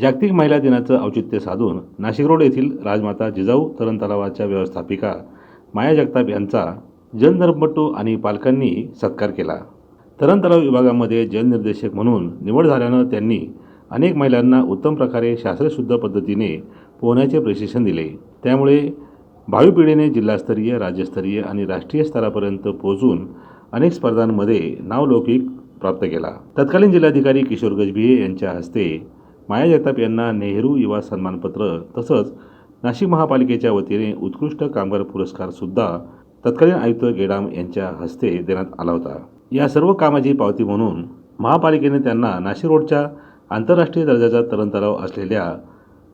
जागतिक महिला दिनाचं औचित्य साधून नाशिक रोड येथील राजमाता जिजाऊ तरण तलावाच्या व्यवस्थापिका माया जगताप यांचा जलधर्मपटू आणि पालकांनी सत्कार केला. तरण तलाव विभागामध्ये जलनिर्देशक म्हणून निवड झाल्यानं त्यांनी अनेक महिलांना उत्तम प्रकारे शास्त्रशुद्ध पद्धतीने पोहण्याचे प्रशिक्षण दिले. त्यामुळे भावी पिढीने जिल्हास्तरीय राज्यस्तरीय आणि राष्ट्रीय स्तरापर्यंत पोहोचून अनेक स्पर्धांमध्ये नावलौकिक प्राप्त केला. तत्कालीन जिल्हाधिकारी किशोर गजभिये यांच्या हस्ते माया जगताप यांना नेहरू युवा सन्मानपत्र तसंच नाशिक महापालिकेच्या वतीने उत्कृष्ट कामगार पुरस्कारसुद्धा तत्कालीन आयुक्त गेडाम यांच्या हस्ते देण्यात आला होता. या सर्व कामाची पावती म्हणून महापालिकेने त्यांना नाशिक रोडच्या आंतरराष्ट्रीय दर्जाचा तरण तलाव असलेल्या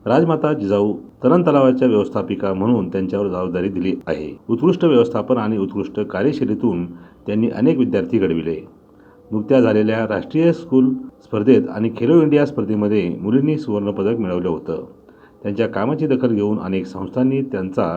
राजमाता जिजाऊ तरण तलावाच्या व्यवस्थापिका म्हणून त्यांच्यावर जबाबदारी दिली आहे. उत्कृष्ट व्यवस्थापन आणि उत्कृष्ट कार्यशैलीतून त्यांनी अनेक विद्यार्थी घडविले. नुकत्या झालेल्या राष्ट्रीय स्कूल स्पर्धेत आणि खेलो इंडिया स्पर्धेमध्ये मुलींनी सुवर्णपदक मिळवलं होतं. त्यांच्या कामाची दखल घेऊन अनेक संस्थांनी त्यांचा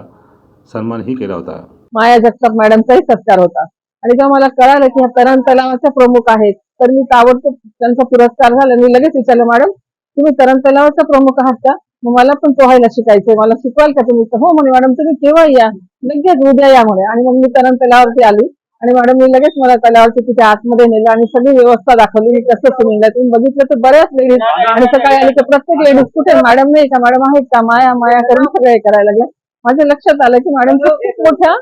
सन्मानही केला होता. माया जगताप मॅडमचाही सत्कार होता. आणि जेव्हा मला कळालं की ह्या तरण तलावाच्या प्रमुख आहेत तर मी ताबडतोब त्यांचा पुरस्कार झाला. मी लगेच विचारलं मॅडम तुम्ही तरण तलावाचा प्रमुख आहात का? मग मला पण पोहायला शिकायचंय मला शिकवाल का तुम्ही? हो म्हणे मॅडम तुम्ही केव्हा या लगेच उद्या या म्हणे. आणि मग मी तरण तलावावरती आली. आणि मॅडम मी लगेच मला तलावावरती तिथे आतमध्ये नेलं आणि सगळी व्यवस्था दाखवली. मी कसं स्विमिंग तुम्ही बघितलं तर बऱ्याच लेडीज आणि सकाळी आली तर प्रत्येक लेडीज कुठे? मॅडम नाही का? मॅडम आहेत का? माया माया करून सगळे हे करायला लागले. माझ्या लक्षात आलं की मॅडम खूप मोठ्या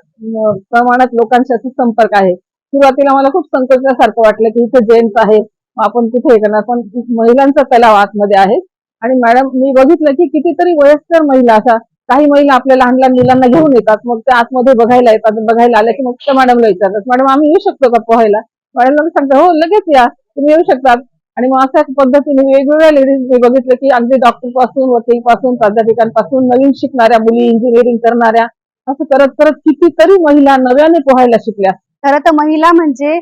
प्रमाणात लोकांशी असं संपर्क आहे. सुरुवातीला मला खूप संकोचासारखं वाटलं की इथे जेंट्स आहे आपण कुठे हे करणार? पण महिलांचा तलाव आतमध्ये आहे. आणि मॅडम मी बघितलं की कितीतरी वयस्कर महिला अशा काही महिला आपल्या लहान लहान मुलांना घेऊन येतात मग ते आतमध्ये बघायला येतात बघायला आल्या की मग त्या मॅडमला विचारतात मॅडम आम्ही येऊ शकतो का पोहायला? मॅडमला सांगतात हो लगेच या तुम्ही येऊ शकतात. आणि मग अशा पद्धतीने वेगवेगळ्या लेडीज मी बघितलं की अगदी डॉक्टरपासून वकील पासून प्राध्यापिकांपासून नवीन शिकणाऱ्या मुली इंजिनिअरिंग करणाऱ्या असं करत करत कितीतरी महिला नव्याने पोहायला शिकल्या. खरं तर महिला म्हणजे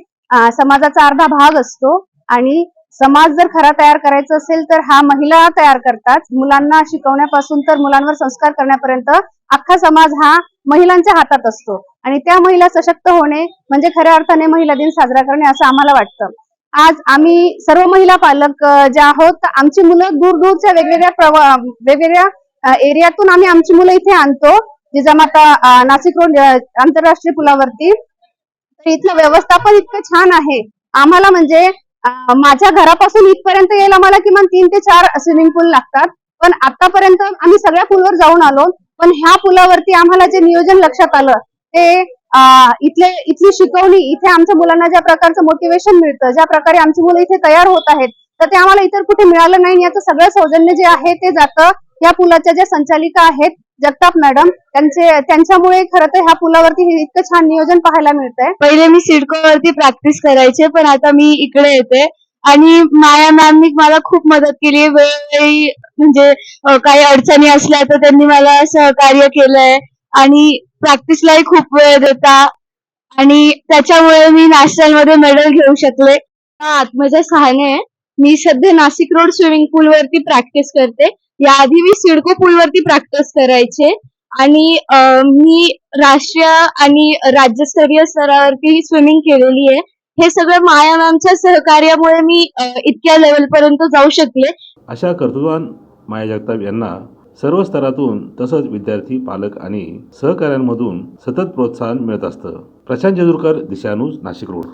समाजाचा अर्धा भाग असतो आणि समाज जर खरा तयार करायचा असेल तर हा महिला तयार करतात. मुलांना शिकवण्यापासून तर मुलांवर संस्कार करण्यापर्यंत अख्खा समाज हा महिलांच्या हातात असतो. आणि त्या महिला सशक्त होणे म्हणजे खऱ्या अर्थाने महिला दिन साजरा करणे असं आम्हाला वाटतं. आज आम्ही सर्व महिला पालक ज्या आहोत आमची मुलं दूर दूरच्या वेगवेगळ्या प्रवा वेगवेगळ्या एरियातून आम्ही आमची मुलं इथे आणतो. जिजामाता नाशिक रोड आंतरराष्ट्रीय पुलावरती. तर इथलं व्यवस्थापन इतकं छान आहे. आम्हाला म्हणजे माझ्या घरापासून इथपर्यंत यायला मला किमान तीन ते चार स्विमिंग पूल लागतात. पण आतापर्यंत आम्ही सगळ्या पूलवर जाऊन आलो. पण ह्या पुलावरती आम्हाला जे नियोजन लक्षात आलं ते इथले इथली शिकवणी इथे आमच्या मुलांना ज्या प्रकारचं मोटिवेशन मिळतं ज्या प्रकारे आमची मुलं इथे तयार होत आहेत तर ते आम्हाला इतर कुठे मिळालं नाही याचं सगळं सौजन्य जे आहे ते जातं या पुलाच्या ज्या संचालिका आहेत. जगताप मॅडम त्यांचे त्यांच्यामुळे खरं तर ह्या पुलावरती हे इतकं छान नियोजन पाहायला मिळतंय. पहिले मी सिडको वरती प्रॅक्टिस करायचे पण आता मी इकडे येते. आणि माया मॅमनी मला खूप मदत केली. वेळोवेळी म्हणजे काही अडचणी असल्या तर त्यांनी मला सहकार्य केलंय. आणि प्रॅक्टिसलाही खूप वेळ देता. आणि त्याच्यामुळे मी नॅशनलमध्ये मेडल घेऊ शकले. हा आत्मजा सहाने मी सध्या नाशिक रोड स्विमिंग पूल वरती प्रॅक्टिस करते. याआधी मी सिडको पूलवरती प्रॅक्टिस करायचे. आणि मी राष्ट्रीय आणि राज्यस्तरीय स्तरावरती स्विमिंग केलेली आहे. हे सगळं माया मॅमच्या सहकार्यामुळे मी इतक्या लेवल पर्यंत जाऊ शकले. अशा कर्तृत्वान माया जगताप यांना सर्व स्तरातून तसंच विद्यार्थी पालक आणि सहकाऱ्यांमधून सतत प्रोत्साहन मिळत असतं. प्रशांत जेजुरकर दिशानूज नाशिक रोड.